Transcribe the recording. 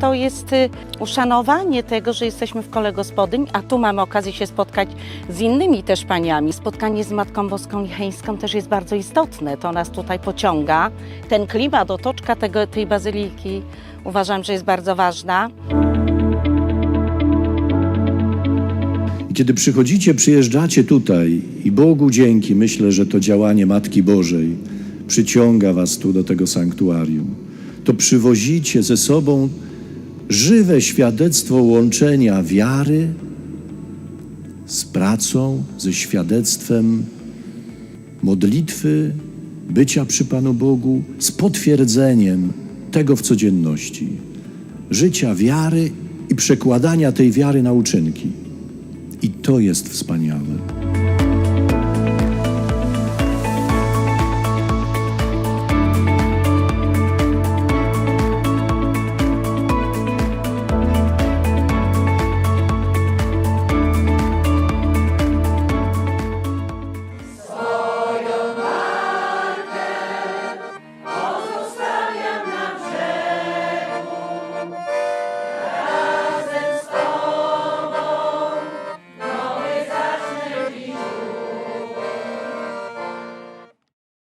to jest y, uszanowanie tego, że jesteśmy w kole gospodyń, a tu mamy okazję się spotkać z innymi też paniami. Spotkanie z Matką Boską Licheńską też jest bardzo istotne. To nas tutaj pociąga. Ten klimat, otoczka tego, tej bazyliki uważam, że jest bardzo ważna. Kiedy przychodzicie, przyjeżdżacie tutaj i Bogu dzięki, myślę, że to działanie Matki Bożej przyciąga was tu do tego sanktuarium, to przywozicie ze sobą żywe świadectwo łączenia wiary z pracą, ze świadectwem modlitwy, bycia przy Panu Bogu, z potwierdzeniem tego w codzienności, życia wiary i przekładania tej wiary na uczynki. I to jest wspaniałe.